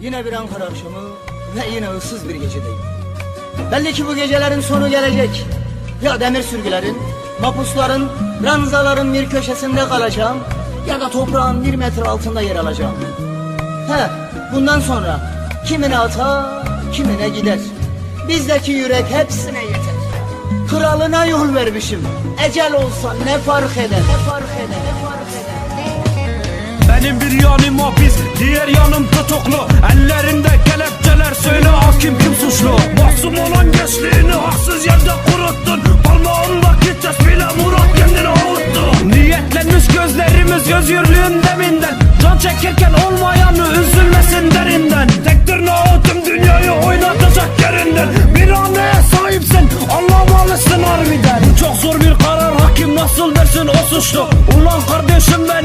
Yine bir Ankara akşamı ve yine ıssız bir gecedeyim. Belli ki bu gecelerin sonu gelecek. Ya demir sürgülerin, mapusların, ranzaların bir köşesinde kalacağım ya da toprağın bir metre altında yer alacağım. He, bundan sonra kimine atar, kimine gider. Bizdeki yürek hepsine yeter. Kralına yol vermişim. Ecel olsa ne fark eder? Ne fark eder? Ne fark eder? Benim bir yanım hapis, diğer yanım tutuklu. Ellerinde kelepçeler söyle hakim kim suçlu? Masum olan gençliğini haksız yerde kuruttun. Parmağındaki tespihle Murat kendini avuttu Niyetlenmiş gözlerimiz özgürlüğün deminden. Can çekirken olmayanı üzülmesin derinden. Tek tırnağı tüm dünyayı oynatacak yerinden. Bir anneye sahipsin anlamalısın harbiden. Çok zor bir karar hakim nasıl dersin o suçlu? Ulan kardeşim ben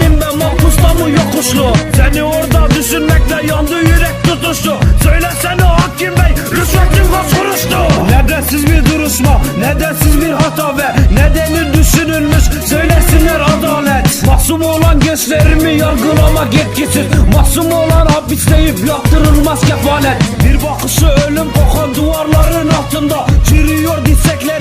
yokuşlu Seni orada düşünmekle yandı yürek tutuştu Söylesene hakim bey rüşvetin kaç kuruştu Nedensiz bir duruşma nedensiz bir hata ve Nedeni düşünülmüş? Söylesinler adalet. Masum olan gençlerimi yargılamak yetkisiz? Masum olan hapisleyip yaptırılmaz kefalet. Bir bakışı ölüm kokan duvarların altında Çürüyor dirseklerin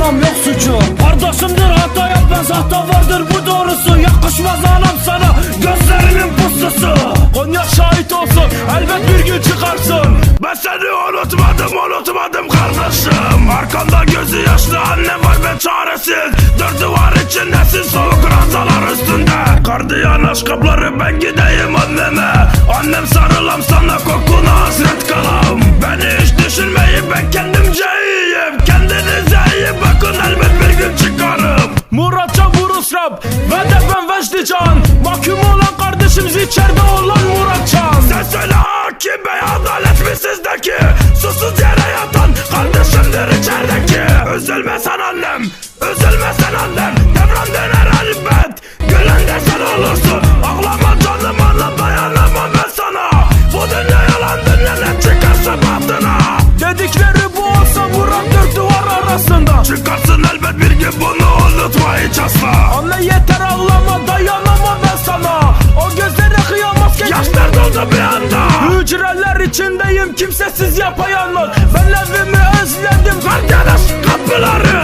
anam yok suçu. Kardeşimdir hata yapmaz hata vardır bu doğrusu. Yakışmaz anam sana gözlerinin pususu. Konya şahit olsun elbet bir gün çıkarsın. Ben seni unutmadım unutmadım kardeşim. Arkanda gözü yaşlı annem var ben çaresiz. Dört duvar içindesin soğuk ranzalar üstünde. Gardiyan aşkapları ben gideyim anneme. Annem sarılam sana kokuna içerideki Üzülme sen annem Üzülme sen annem. Devran döner elbet Gülen de sen olursun. Ağlama canım anlam dayanamam ben sana. Bu dünya yalan dünya ne çıkarsa bahtına Dedikleri bu olsa Murat dört duvar arasında. Çıkarsın elbet bir gün hücreler içindeyim kimsesiz yapayalnız. Ben evimi özledim kardeş kapıları.